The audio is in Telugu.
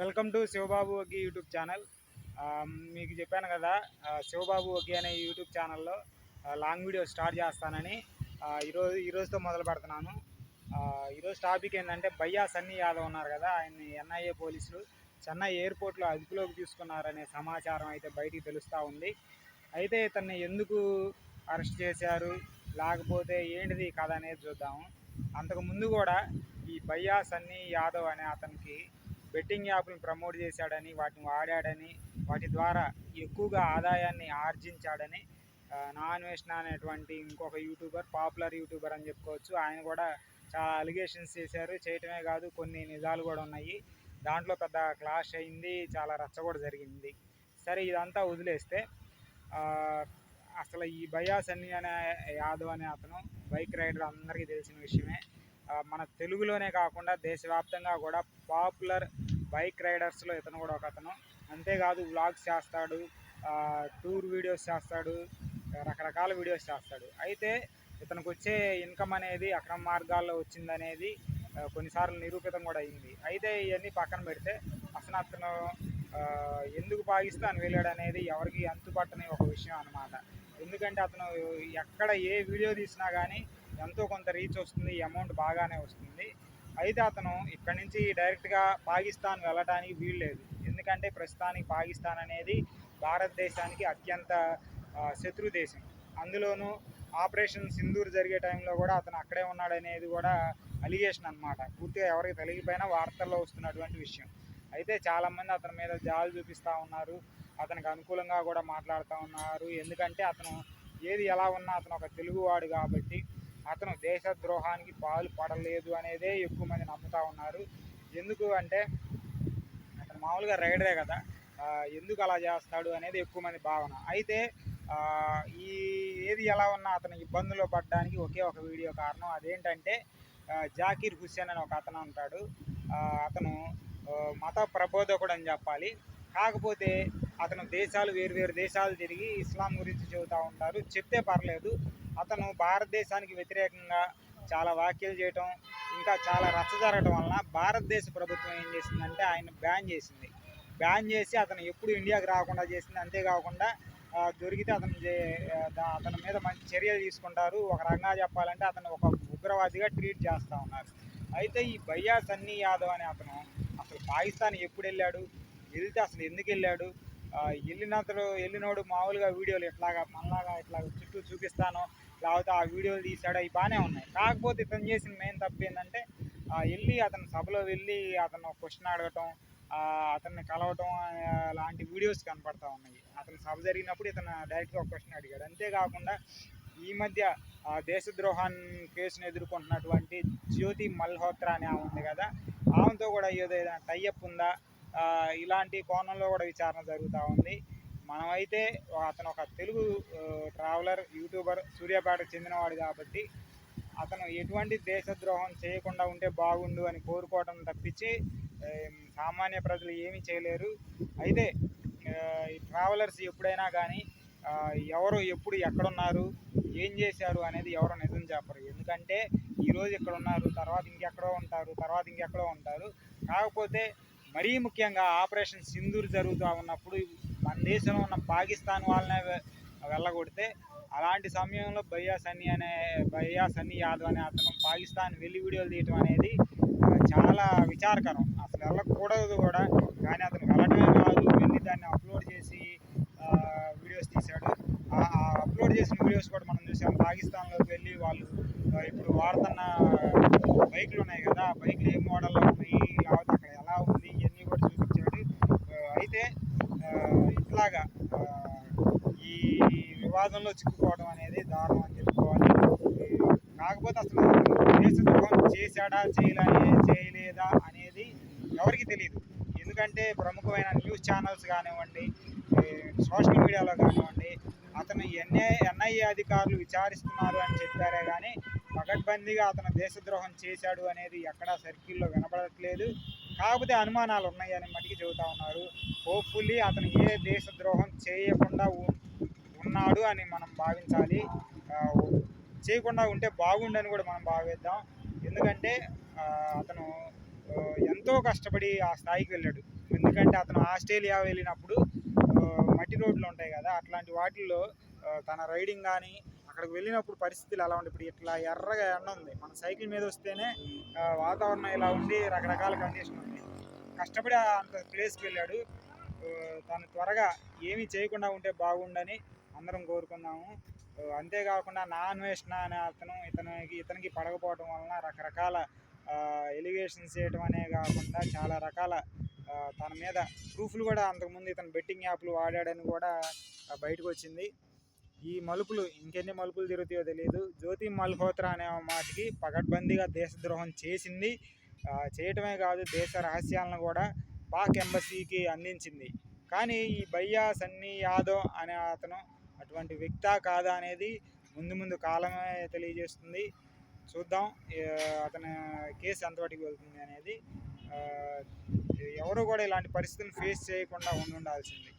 Welcome to Shivababu Vaggi YouTube channel. మీకు చెప్పాను కదా శివబాబు వగ్గి అనే యూట్యూబ్ ఛానల్లో లాంగ్ వీడియో స్టార్ట్ చేస్తానని ఈరోజు ఈరోజుతో మొదలు పెడుతున్నాను. ఈరోజు టాపిక్ ఏంటంటే బయ్యా సన్నీ యాదవ్ ఉన్నారు కదా ఆయన్ని ఎన్ఐఏ పోలీసులు చెన్నై ఎయిర్పోర్ట్లో అదుపులోకి తీసుకున్నారనే సమాచారం అయితే బయటికి తెలుస్తూ ఉంది. అయితే ఇతన్ని ఎందుకు అరెస్ట్ చేశారు లేకపోతే ఏంటిది కథ అనేది చూద్దాము. అంతకు ముందు కూడా ఈ బయ్యా సన్నీ యాదవ్ అనే అతనికి బెట్టింగ్ యాప్లను ప్రమోట్ చేశాడని వాటిని వాడాడని వాటి ద్వారా ఎక్కువగా ఆదాయాన్ని ఆర్జించాడని ఆ, నా అనేటువంటి ఇంకొక యూట్యూబర్ పాపులర్ యూట్యూబర్ అని చెప్పుకోవచ్చు. ఆయన కూడా చాలా అలిగేషన్స్ చేశారు. చేయటమే కాదు కొన్ని నిజాలు కూడా ఉన్నాయి. దాంట్లో పెద్ద క్లాష్ అయింది చాలా రచ్చ కూడా జరిగింది. సరే ఇదంతా వదిలేస్తే అసలు ఈ బయాస్ అన్ని అనే యాదవ్ అనే అతను బైక్ రైడర్ అందరికీ తెలిసిన విషయమే. మన తెలుగులోనే కాకుండా దేశవ్యాప్తంగా కూడా పాపులర్ బైక్ రైడర్స్లో ఇతను కూడా ఒక అతను. అంతేకాదు వ్లాగ్స్ చేస్తాడు టూర్ వీడియోస్ చేస్తాడు రకరకాల వీడియోస్ చేస్తాడు. అయితే ఇతనికి వచ్చే ఇన్కమ్ అనేది అక్రమ మార్గాల్లో వచ్చిందనేది కొన్నిసార్లు నిరూపితం కూడా అయింది. అయితే ఇవన్నీ పక్కన పెడితే అసలు అతను ఎందుకు పాకిస్తాన్ వెళ్ళాడు అనేది ఎవరికి అంతుపట్టని ఒక విషయం అన్నమాట. ఎందుకంటే అతను ఎక్కడ ఏ వీడియో తీసినా కానీ ఎంతో కొంత రీచ్ వస్తుంది అమౌంట్ బాగానే వస్తుంది. అయితే అతను ఇక్కడి నుంచి డైరెక్ట్గా పాకిస్తాన్ వెళ్ళడానికి వీల్లేదు ఎందుకంటే ప్రస్తుతానికి పాకిస్తాన్ అనేది భారతదేశానికి అత్యంత శత్రు దేశం. అందులోనూ ఆపరేషన్ సింధూర్ జరిగే టైంలో కూడా అతను అక్కడే ఉన్నాడనేది కూడా అలిగేషన్ అనమాట పూర్తిగా ఎవరికి తెలియకపోయినా వార్తల్లో వస్తున్నటువంటి విషయం. అయితే చాలామంది అతని మీద జాలు చూపిస్తూ ఉన్నారు. అతనికి అనుకూలంగా కూడా మాట్లాడుతూ ఉన్నారు. ఎందుకంటే అతను ఏది ఎలా ఉన్నా అతను ఒక తెలుగువాడు కాబట్టి అతను దేశద్రోహానికి పాలు పడలేదు అనేదే ఎక్కువ మంది నమ్ముతా ఉన్నారు. ఎందుకు అంటే అతను మామూలుగా రైడరే కదా ఎందుకు అలా చేస్తాడు అనేది ఎక్కువ మంది భావన. అయితే ఈ ఏది ఎలా ఉన్నా అతను ఇబ్బందులు పడడానికి ఒకే ఒక వీడియో కారణం అదేంటంటే జాకీర్ హుస్సేన్ అని ఒక అతను ఉంటాడు. అతను మత ప్రబోధకుడు అని చెప్పాలి. కాకపోతే అతను దేశాలు వేరు వేరు దేశాలు తిరిగి ఇస్లాం గురించి చెబుతూ ఉంటారు. చెప్తే పర్లేదు అతను భారతదేశానికి వ్యతిరేకంగా చాలా వ్యాఖ్యలు చేయటం ఇంకా చాలా రచ్చ జరగటం వలన భారతదేశ ప్రభుత్వం ఏం చేసిందంటే ఆయన బ్యాన్ చేసింది. బ్యాన్ చేసి అతను ఎప్పుడు ఇండియాకి రాకుండా చేసింది. అంతేకాకుండా దొరికితే అతను అతని మీద మంచి చర్యలు తీసుకుంటారు. ఒక రకంగా చెప్పాలంటే అతను ఒక ఉగ్రవాదిగా ట్రీట్ చేస్తూ ఉన్నారు. అయితే ఈ భయ్యా సన్నీ యాదవ్ అనే అతను అసలు పాకిస్తాన్ ఎప్పుడు వెళ్ళాడు? వెళ్తే అసలు ఎందుకు వెళ్ళాడు? వెళ్ళినతడు వెళ్ళినోడు మామూలుగా వీడియోలు ఎట్లాగా మనలాగా ఇట్లా చుట్టూ చూపిస్తాను లేకపోతే ఆ వీడియోలు తీసాడు అవి బాగానే ఉన్నాయి. కాకపోతే ఇతను చేసిన మెయిన్ తప్పు ఏంటంటే వెళ్ళి అతను సభలో వెళ్ళి అతను క్వశ్చన్ అడగటం అతన్ని కలవటం లాంటి వీడియోస్ కనపడతా ఉన్నాయి. అతను సభ జరిగినప్పుడు ఇతను డైరెక్ట్గా ఒక క్వశ్చన్ అడిగాడు. అంతేకాకుండా ఈ మధ్య దేశద్రోహాన్ని కేసును ఎదుర్కొంటున్నటువంటి జ్యోతి మల్హోత్రా అని ఆమె ఉంది కదా ఆమెతో కూడా ఏదో ఏదైనా టైఅప్ ఉందా? ఇలాంటి కోణంలో కూడా విచారణ జరుగుతూ ఉంది. మనమైతే అతను ఒక తెలుగు ట్రావెలర్ యూట్యూబర్ సూర్యాపేటకు చెందినవాడు కాబట్టి అతను ఎటువంటి దేశద్రోహం చేయకుండా ఉంటే బాగుండు అని కోరుకోవడం తప్పించి సామాన్య ప్రజలు ఏమీ చేయలేరు. అయితే ఈ ట్రావెలర్స్ ఎప్పుడైనా కానీ ఎవరు ఎప్పుడు ఎక్కడున్నారు ఏం చేశారు అనేది ఎవరు నిజం చెప్పరు. ఎందుకంటే ఈరోజు ఇక్కడ ఉన్నారు తర్వాత ఇంకెక్కడో ఉంటారు తర్వాత ఇంకెక్కడో ఉంటారు. కాకపోతే మరీ ముఖ్యంగా ఆపరేషన్ సింధూర్ జరుగుతూ ఉన్నప్పుడు మన దేశంలో ఉన్న పాకిస్తాన్ వాళ్ళనే వెళ్ళగొడితే అలాంటి సమయంలో బయ్యా సన్నీ అనే బయ్యా సన్నీ యాదవ్ అనే అతను పాకిస్తాన్ వెళ్ళి వీడియోలు తీయటం అనేది చాలా విచారకరం. అసలు వెళ్ళకూడదు కూడా. కానీ అతను వెళ్ళటమే కాదు. వెళ్ళి దాన్ని అప్లోడ్ చేసి వీడియోస్ తీశాడు. అప్లోడ్ చేసిన వీడియోస్ కూడా మనం చూసాం. పాకిస్తాన్లోకి వెళ్ళి వాళ్ళు ఇప్పుడు వాడుతున్న బైక్లు ఉన్నాయి కదా. ఆ బైక్లు ఏ మోడల్లో ఉన్నాయి లేకపోతే అక్కడ ఎలా ఉంది ఇవన్నీ కూడా చూపించాడు ఆ, అయితే ఆ, ఇట్లాగా ఆ, ఈ వివాదంలో చిక్కుకోవడం అనేది దారుణం అని చెప్పుకోవాలి ఈ కాకపోతే అసలు దేశద్రోహం చేశాడా చేయలే చేయలేదా అనేది ఎవరికి తెలియదు ఎందుకంటే ప్రముఖమైన న్యూస్ ఛానల్స్ కానివ్వండి సోషల్ మీడియాలో కానివ్వండి అతను ఎన్ఐ ఎన్ఐఏ అధికారులు విచారిస్తున్నారు అని చెప్పారే కానీ పగడ్బందీగా అతను దేశద్రోహం చేశాడు అనేది ఎక్కడా సర్కిల్లో వినపడట్లేదు కాకపోతే అనుమానాలు ఉన్నాయని మటుకు చెబుతా ఉన్నారు. హోప్ఫుల్లీ అతను ఏ దేశద్రోహం చేయకుండా ఉ- ఉన్నాడు అని మనం భావించాలి. చేయకుండా ఉంటే బాగుండని కూడా మనం భావిద్దాం. ఎందుకంటే అతను ఎంతో కష్టపడి ఆ స్థాయికి వెళ్ళాడు. ఎందుకంటే అతను ఆస్ట్రేలియా వెళ్ళినప్పుడు మట్టి రోడ్లు ఉంటాయి కదా అట్లాంటి వాటిల్లో తన రైడింగ్ కానీ అక్కడికి వెళ్ళినప్పుడు పరిస్థితులు ఎలా ఉండే? ఇప్పుడు ఇట్లా ఎర్రగా ఎండ ఉంది. మన సైకిల్ మీద వస్తేనే వాతావరణం ఇలా ఉండి రకరకాల కండిషన్ ఉంది. కష్టపడి ఆ అంత ప్లేస్కి వెళ్ళాడు. తను త్వరగా ఏమీ చేయకుండా ఉంటే బాగుండని అందరం కోరుకుందాము. అంతేకాకుండా నా అన్వేషణ అనే అతను ఇతనికి ఇతనికి పడకపోవడం వలన రకరకాల ఎలిగేషన్స్ చేయడం అనే కాకుండా చాలా రకాల తన మీద ప్రూఫ్లు కూడా అంతకుముందు ఇతను బెట్టింగ్ యాప్లు వాడాడని కూడా బయటకు వచ్చింది ఈ మలుపులు ఇంకెన్ని మలుపులు తిరుగుతాయో తెలియదు జ్యోతి మల్హోత్రా అనే మాటకి పగడ్బందీగా దేశద్రోహం చేసింది. చేయటమే కాదు దేశ రహస్యాలను కూడా పాక్ ఎంబసీకి అందించింది. కానీ ఈ భయ్యా సన్నీ యాదవ్ అనే అతను అటువంటి వ్యక్తా కాదా అనేది ముందు ముందు కాలమే తెలియజేస్తుంది. చూద్దాం అతని కేసు ఎంతవరకు వెళ్తుంది అనేది ఎవరు కూడా ఇలాంటి పరిస్థితులను ఫేస్ చేయకుండా ఉండాల్సింది